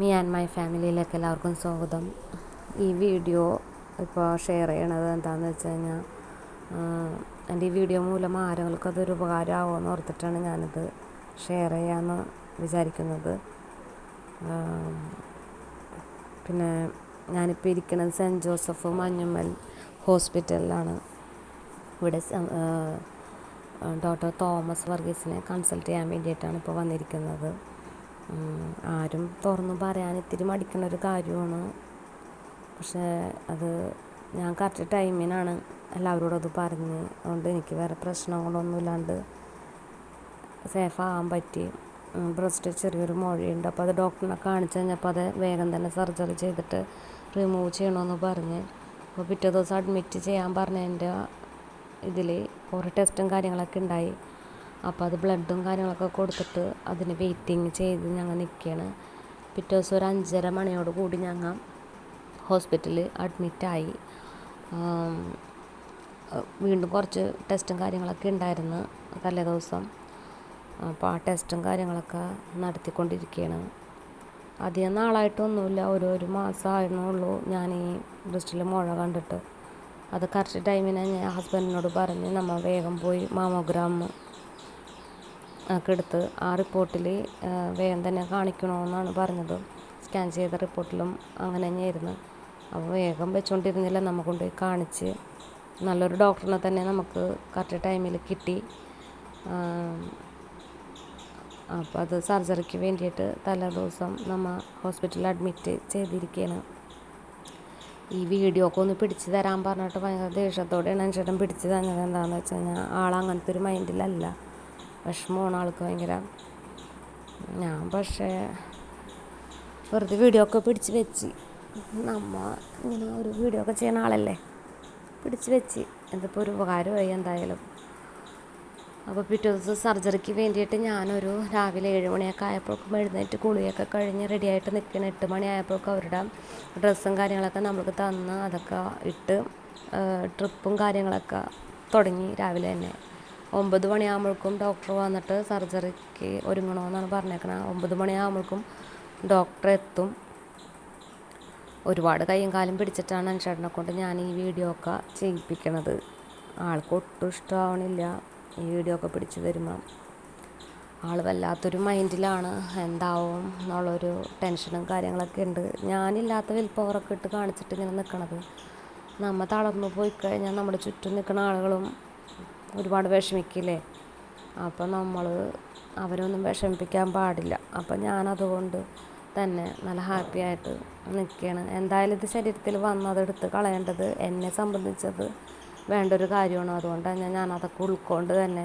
Me and my ഫാമിലിയിലേക്ക് എല്ലാവർക്കും സ്വാഗതം. ഈ വീഡിയോ ഇപ്പോൾ ഷെയർ ചെയ്യണത് എന്താണെന്ന് വെച്ച് കഴിഞ്ഞാൽ എന്റെ ഈ വീഡിയോ മൂലം ആരെങ്കിലും അതൊരു ഉപകാരമാവുമെന്ന് ഓർത്തിട്ടാണ് ഞാനിത് ഷെയർ ചെയ്യാമെന്ന് വിചാരിക്കുന്നത്. പിന്നെ ഞാനിപ്പോൾ ഇരിക്കുന്നത് സെന്റ് ജോസഫ് മഞ്ഞുമ്മൽ ഹോസ്പിറ്റലിലാണ്. ഇവിടെ ഡോക്ടർ തോമസ് വർഗീസിനെ കൺസൾട്ട് ചെയ്യാൻ വേണ്ടിയിട്ടാണ് ഇപ്പോൾ വന്നിരിക്കുന്നത്. ആരും തുറന്ന് പറയാൻ ഇത്തിരി മടിക്കുന്ന ഒരു കാര്യമാണ്. പക്ഷേ അത് ഞാൻ കറക്റ്റ് ടൈമിനാണ് എല്ലാവരോടും അത് പറഞ്ഞ്. അതുകൊണ്ട് എനിക്ക് വേറെ പ്രശ്നങ്ങളൊന്നും ഇല്ലാണ്ട് സേഫ് ആകാൻ പറ്റി ബ്രസ്റ്റ് ചെറിയൊരു മുഴയുണ്ട്. അപ്പോൾ അത് ഡോക്ടറിനെ കാണിച്ച് കഴിഞ്ഞപ്പോൾ അത് വേഗം തന്നെ സർജറി ചെയ്തിട്ട് റിമൂവ് ചെയ്യണമെന്ന് പറഞ്ഞ്. അപ്പോൾ പിറ്റേ ദിവസം അഡ്മിറ്റ് ചെയ്യാൻ പറഞ്ഞതിന്റെ ഇതിൽ കുറേ ടെസ്റ്റും കാര്യങ്ങളൊക്കെ ഉണ്ടായി. അപ്പോൾ അത് ബ്ലഡും കാര്യങ്ങളൊക്കെ കൊടുത്തിട്ട് അതിന് വെയിറ്റിംഗ് ചെയ്ത് ഞങ്ങൾ നിൽക്കുകയാണ് പിറ്റേ ദിവസം ഒരു അഞ്ചര മണിയോട് കൂടി ഞങ്ങൾ ഹോസ്പിറ്റലിൽ അഡ്മിറ്റായി വീണ്ടും കുറച്ച് ടെസ്റ്റും കാര്യങ്ങളൊക്കെ ഉണ്ടായിരുന്നു തലേ ദിവസം. അപ്പോൾ ആ ടെസ്റ്റും കാര്യങ്ങളൊക്കെ നടത്തിക്കൊണ്ടിരിക്കുകയാണ് അധികം നാളായിട്ടൊന്നുമില്ല ഒരു ഒരു മാസമായിരുന്നുള്ളൂ ഞാൻ ഈ ബ്രിസ്റ്റിൽ മുഴ കണ്ടിട്ട്. അത് കറക്റ്റ് ടൈമിന് ഞാൻ ഹസ്ബൻഡിനോട് പറഞ്ഞ് നമ്മൾ വേഗം പോയി മാമോഗ്രാം ഒക്കെ എടുത്ത് ആ റിപ്പോർട്ടിൽ വേഗം തന്നെ കാണിക്കണമെന്നാണ് പറഞ്ഞത്. സ്കാൻ ചെയ്ത റിപ്പോർട്ടിലും അങ്ങനെ തന്നെയായിരുന്നു. അപ്പോൾ വേഗം വെച്ചുകൊണ്ടിരുന്നില്ല നമ്മൾ കൊണ്ടുപോയി കാണിച്ച് നല്ലൊരു ഡോക്ടറിനെ തന്നെ നമുക്ക് കറക്റ്റ് ടൈമിൽ കിട്ടി. അപ്പോൾ അത് സർജറിക്ക് വേണ്ടിയിട്ട് തലേ ദിവസം നമ്മൾ ഹോസ്പിറ്റലിൽ അഡ്മിറ്റ് ചെയ്തിരിക്കുകയാണ് ഈ വീഡിയോ ഒക്കെ ഒന്ന് പിടിച്ച് തരാൻ പറഞ്ഞിട്ട് ഭയങ്കര ദേഷ്യത്തോടെയാണ് ചേട്ടൻ പിടിച്ച് തന്നത്. എന്താണെന്ന് വെച്ച് കഴിഞ്ഞാൽ ആളങ്ങനത്തെ ഒരു മൈൻഡിലല്ല വിഷമമാണ് ആൾക്ക് ഭയങ്കര. ഞാൻ പക്ഷേ വെറുതെ വീഡിയോ ഒക്കെ പിടിച്ച് വെച്ച്. നമ്മ ഇങ്ങനെ ഒരു വീഡിയോ ഒക്കെ ചെയ്യുന്ന ആളല്ലേ? പിടിച്ച് വെച്ച്. എന്തിപ്പോൾ ഒരു ഉപകാരമായി എന്തായാലും. അപ്പോൾ പിറ്റേ ദിവസം സർജറിക്ക് വേണ്ടിയിട്ട് ഞാനൊരു രാവിലെ ഏഴ് മണിയൊക്കെ ആയപ്പോഴേക്കും എഴുന്നേറ്റ് കുളിയൊക്കെ കഴിഞ്ഞ് റെഡിയായിട്ട് നിൽക്കണം എട്ട് മണിയായപ്പോഴൊക്കെ അവരുടെ ഡ്രസ്സും കാര്യങ്ങളൊക്കെ നമ്മൾക്ക് തന്ന് അതൊക്കെ ഇട്ട് ട്രിപ്പും കാര്യങ്ങളൊക്കെ തുടങ്ങി രാവിലെ തന്നെ. ഒമ്പത് മണിയാകുമ്പോഴേക്കും ഡോക്ടർ വന്നിട്ട് സർജറിക്ക് ഒരുങ്ങണമെന്നാണ് പറഞ്ഞേക്കണത് ഒമ്പത് മണിയാകുമ്പോഴേക്കും ഡോക്ടർ എത്തും. ഒരുപാട് കൈയും കാലും പിടിച്ചിട്ടാണ് അനുഷേട്ടനെ കൊണ്ട് ഞാൻ ഈ വീഡിയോ ഒക്കെ ചെയ്യിപ്പിക്കണത്. ആൾക്ക് ഒട്ടും ഇഷ്ടമാവണില്ല ഈ വീഡിയോ ഒക്കെ പിടിച്ചു തരുമ്പം ആൾ വല്ലാത്തൊരു മൈൻഡിലാണ്. എന്താവും എന്നുള്ളൊരു ടെൻഷനും കാര്യങ്ങളൊക്കെ ഉണ്ട്. ഞാനില്ലാത്ത വലിപ്പവറൊക്കെ ഇട്ട് കാണിച്ചിട്ട് ഇങ്ങനെ നിൽക്കണത് നമ്മൾ തളർന്നു പോയി കഴിഞ്ഞാൽ നമ്മുടെ ചുറ്റും നിൽക്കുന്ന ആളുകളും ഒരുപാട് വിഷമിക്കില്ലേ? അപ്പം നമ്മൾ അവരൊന്നും വിഷമിപ്പിക്കാൻ പാടില്ല. അപ്പം ഞാനതുകൊണ്ട് തന്നെ നല്ല ഹാപ്പി ആയിട്ട് നിൽക്കുകയാണ് എന്തായാലും ഇത് ശരീരത്തിൽ വന്നത് എടുത്ത് കളയേണ്ടത് എന്നെ സംബന്ധിച്ചത് വേണ്ട ഒരു കാര്യമാണ്. അതുകൊണ്ട് തന്നെ ഞാൻ അതൊക്കെ ഉൾക്കൊണ്ട് തന്നെ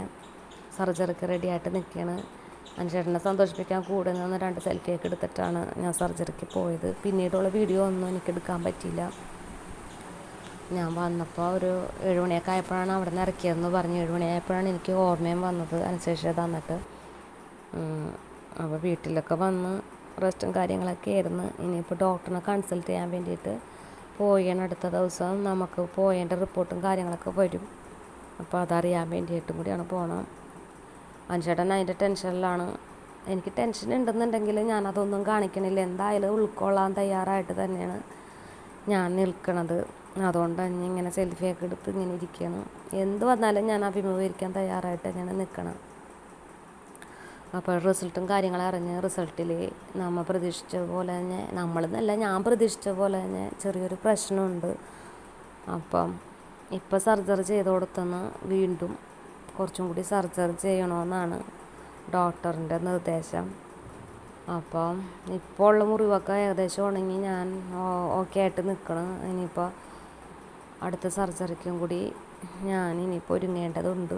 സർജറിക്ക് റെഡിയായിട്ട് നിൽക്കുകയാണ് അനുചേട്ടനെ സന്തോഷിപ്പിക്കാൻ കൂടെ നിന്ന് രണ്ട് സെൽഫിയൊക്കെ എടുത്തിട്ടാണ് ഞാൻ സർജറിക്ക് പോയത്. പിന്നീടുള്ള വീഡിയോ ഒന്നും എനിക്ക് എടുക്കാൻ പറ്റിയില്ല. ഞാൻ വന്നപ്പോൾ ഒരു ഏഴുമണിയൊക്കെ ആയപ്പോഴാണ് അവിടെ നിന്ന് ഇറക്കിയതെന്ന് പറഞ്ഞു. ഏഴുമണിയായപ്പോഴാണ് എനിക്ക് ഓർമ്മയും വന്നത്. അനുസരിച്ച് തന്നിട്ട്. അപ്പോൾ വീട്ടിലൊക്കെ വന്ന് റെസ്റ്റും കാര്യങ്ങളൊക്കെ ആയിരുന്നു. ഇനിയിപ്പോൾ ഡോക്ടറിനെ കൺസൾട്ട് ചെയ്യാൻ വേണ്ടിയിട്ട് പോയാണ് അടുത്ത ദിവസം. നമുക്ക് പോയതിന്റെ റിപ്പോർട്ടും കാര്യങ്ങളൊക്കെ വരും. അപ്പോൾ അതറിയാൻ വേണ്ടിയിട്ടും കൂടിയാണ് പോകണം അനുചേട്ടൻ അതിന്റെ ടെൻഷനിലാണ്. എനിക്ക് ടെൻഷൻ ഉണ്ടെന്നുണ്ടെങ്കിൽ ഞാനതൊന്നും കാണിക്കണില്ല. എന്തായാലും ഉൾക്കൊള്ളാൻ തയ്യാറായിട്ട് തന്നെയാണ്. ഞാൻ നിൽക്കണത്. അതുകൊണ്ട് തന്നെ ഇങ്ങനെ സെൽഫിയൊക്കെ എടുത്ത് ഇങ്ങനെ ഇരിക്കുകയാണ് എന്ത് വന്നാലും ഞാൻ അഭിമുഖീകരിക്കാൻ തയ്യാറായിട്ട് ഇങ്ങനെ നിൽക്കണം അപ്പോൾ റിസൾട്ടും കാര്യങ്ങളും അറിഞ്ഞ് റിസൾട്ടിൽ നമ്മൾ പ്രതീക്ഷിച്ച പോലെ തന്നെ നമ്മളെന്നല്ല ഞാൻ പ്രതീക്ഷിച്ച പോലെ തന്നെ ചെറിയൊരു പ്രശ്നമുണ്ട്. അപ്പം ഇപ്പോൾ സർജറി ചെയ്ത് കൊടുത്തെന്ന് വീണ്ടും കുറച്ചും കൂടി സർജറി ചെയ്യണമെന്നാണ് ഡോക്ടറിന്റെ നിർദ്ദേശം. അപ്പം ഇപ്പോൾ ഉള്ള മുറിവൊക്കെ ഏകദേശം ഉണങ്ങി ഞാൻ ഓക്കെ ആയിട്ട് നിൽക്കണം ഇനിയിപ്പോൾ അടുത്ത സർജറിക്കും കൂടി ഞാൻ ഇനിയിപ്പോൾ ഒരുങ്ങേണ്ടതുണ്ട്.